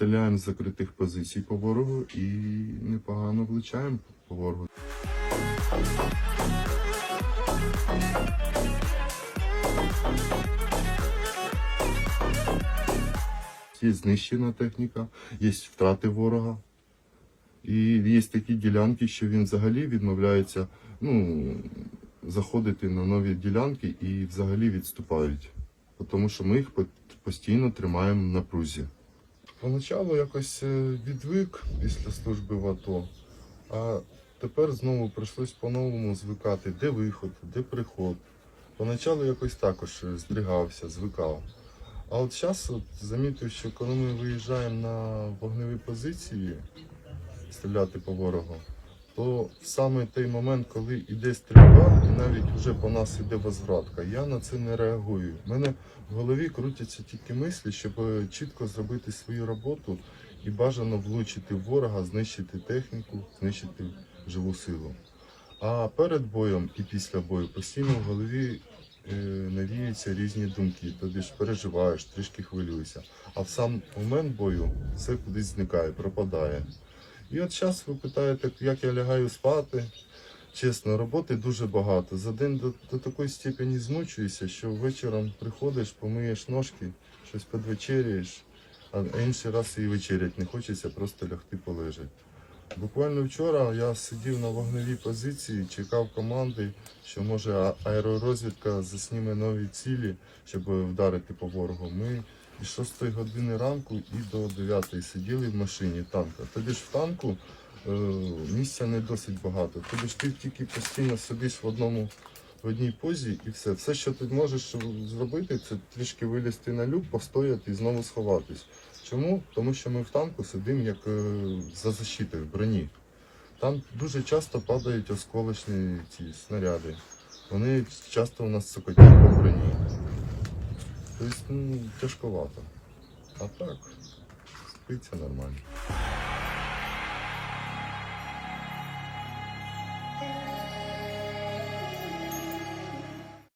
стріляємо з закритих позицій по ворогу і непогано влучаємо по ворогу. Є знищена техніка, є втрати ворога. І є такі ділянки, що він взагалі відмовляється ну, заходити на нові ділянки і взагалі відступають. Тому що ми їх постійно тримаємо в напрузі. Поначалу якось е, відвик після служби в АТО, а тепер знову прийшлось по-новому звикати, де виход, де приход. Поначалу якось також е, здригався, звикав. А от зараз от замітив, що коли ми виїжджаємо на вогневі позиції, стріляти по ворогу, то саме той момент, коли йде стрільба, і навіть вже по нас іде возвратка, я на це не реагую. У мене в голові крутяться тільки мислі, щоб е, чітко зробити свою роботу і бажано влучити ворога, знищити техніку, знищити живу силу. А перед боєм і після бою постійно в голові е, навіються різні думки. Тобі ж переживаєш, трішки хвилюєшся. А в сам момент бою все кудись зникає, пропадає. І от зараз ви питаєте, як я лягаю спати. Чесно, роботи дуже багато. За день до, до такої степені змучуюся, що вечором приходиш, помиєш ножки, щось підвечеряєш, а інший раз і вечерять не хочеться, просто лягти полежати. Буквально вчора я сидів на вогневій позиції, чекав команди, що може аеророзвідка засніме нові цілі, щоб вдарити по ворогу. Ми із 6 години ранку і до 9 сиділи в машині танка. Тобі ж в танку е, місця не досить багато. Тобі ж ти тільки постійно сидиш в одному в одній позі і все. Все, що ти можеш зробити, це трішки вилізти на люк, постояти і знову сховатись. Чому? Тому що ми в танку сидимо як е, за защитою в броні. Там дуже часто падають осколочні ці снаряди. Вони часто у нас цокотять по броні. Ну, тяжковато. А так, спиться нормально.